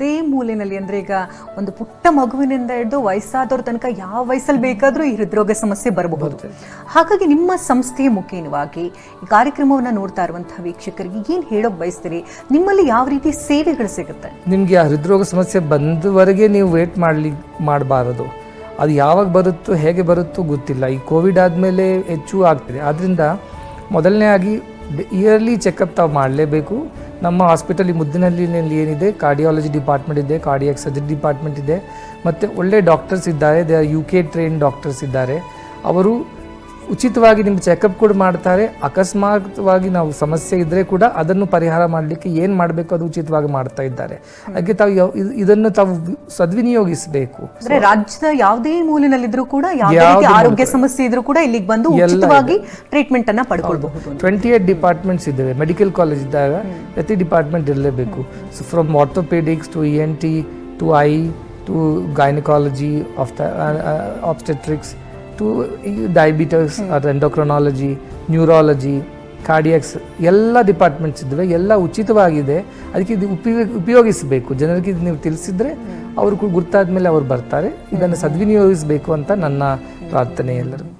ಯಾವುದೇ ಮೂಲೆಯಲ್ಲಿ ಅಂದರೆ ಈಗ ಒಂದು ಪುಟ್ಟ ಮಗುವಿನಿಂದ ಹಿಡಿದು ವಯಸ್ಸಾದವ್ರ ತನಕ ಯಾವ ವಯಸ್ಸಲ್ಲಿ ಬೇಕಾದರೂ ಈ ಹೃದ್ರೋಗ ಸಮಸ್ಯೆ ಬರಬಹುದು. ಹಾಗಾಗಿ ನಿಮ್ಮ ಸಂಸ್ಥೆಯ ಮುಖೇನವಾಗಿ ಈ ಕಾರ್ಯಕ್ರಮವನ್ನು ನೋಡ್ತಾ ಇರುವಂತಹ ವೀಕ್ಷಕರಿಗೆ ಏನು ಹೇಳೋಕ್ ಬಯಸ್ತೀರಿ? ನಿಮ್ಮಲ್ಲಿ ಯಾವ ರೀತಿ ಸೇವೆಗಳು ಸಿಗುತ್ತೆ? ನಿಮಗೆ ಆ ಹೃದ್ರೋಗ ಸಮಸ್ಯೆ ಬಂದವರೆಗೆ ನೀವು ವೇಟ್ ಮಾಡಲಿ ಮಾಡಬಾರದು. ಅದು ಯಾವಾಗ ಬರುತ್ತೋ ಹೇಗೆ ಬರುತ್ತೋ ಗೊತ್ತಿಲ್ಲ. ಈ ಕೋವಿಡ್ ಆದಮೇಲೆ ಹೆಚ್ಚು ಆಗ್ತಿದೆ. ಆದ್ದರಿಂದ ಮೊದಲನೇ ಆಗಿ ಇಯರ್ಲಿ ಚೆಕಪ್ ತಾವು ಮಾಡಲೇಬೇಕು. ನಮ್ಮ ಹಾಸ್ಪಿಟಲ್ ಈ ಏನಿದೆ? ಕಾರ್ಡಿಯಾಲಜಿ ಡಿಪಾರ್ಟ್ಮೆಂಟ್ ಇದೆ ಕಾರ್ಡಿಯಾಕ್ ಸರ್ಜರಿ ಡಿಪಾರ್ಟ್ಮೆಂಟ್ ಇದೆ. ಮತ್ತು ಒಳ್ಳೆ ಡಾಕ್ಟರ್ಸ್ ಇದ್ದಾರೆ. They U K train doctors ಇದ್ದಾರೆ. ಅವರು ಉಚಿತವಾಗಿ ನಿಮ್ಮ ಚೆಕಪ್ ಕೂಡ ಮಾಡ್ತಾರೆ. ಅಕಸ್ಮಾತ್ವಾಗಿ ನಾವು ಸಮಸ್ಯೆ ಇದ್ದರೆ ಕೂಡ ಅದನ್ನು ಪರಿಹಾರ ಮಾಡಲಿಕ್ಕೆ ಏನು ಮಾಡಬೇಕು ಅದು ಉಚಿತವಾಗಿ ಮಾಡ್ತಾ ಇದ್ದಾರೆ. ಅದಕ್ಕೆ ತಾವು ಇದನ್ನು ತಾವು ಸದ್ವಿನಿಯೋಗಿಸಬೇಕು. ರಾಜ್ಯದ ಯಾವುದೇ ಮೂಲಿನಲ್ಲಿದ್ರೂ ಕೂಡ ಯಾವುದೇ ಆರೋಗ್ಯ ಸಮಸ್ಯೆ ಇದ್ರೂ ಕೂಡ ಇಲ್ಲಿಗೆ ಬಂದು ಉಚಿತವಾಗಿ ಟ್ರೀಟ್ಮೆಂಟ್ ಅನ್ನ ಪಡ್ಕೊಳ್ಬಹುದು ಟ್ವೆಂಟಿ ಏಟ್ ಡಿಪಾರ್ಟ್ಮೆಂಟ್ಸ್ ಇದ್ದಾವೆ. ಮೆಡಿಕಲ್ ಕಾಲೇಜ್ ಇದ್ದಾಗ ಪ್ರತಿ ಡಿಪಾರ್ಟ್ಮೆಂಟ್ ಇರಲೇಬೇಕು. So from orthopaedics to E N T to eye to gynaecology of the obstetrics diabetes diabetes endocrinology neurology cardiacs ಎಲ್ಲ ಡಿಪಾರ್ಟ್ಮೆಂಟ್ಸ್ ಇದ್ದಾವೆ ಎಲ್ಲ ಉಚಿತವಾಗಿದೆ. ಅದಕ್ಕೆ ಇದು ಉಪಯೋಗ ಉಪಯೋಗಿಸಬೇಕು. ಜನರಿಗೆ ಇದು ನೀವು ತಿಳಿಸಿದ್ರೆ ಅವರು ಗುರ್ತಾದ ಮೇಲೆ ಅವ್ರು ಬರ್ತಾರೆ. ಇದನ್ನು ಸದ್ವಿನಿಯೋಗಿಸಬೇಕು ಅಂತ ನನ್ನ ಪ್ರಾರ್ಥನೆ ಎಲ್ಲರೂ.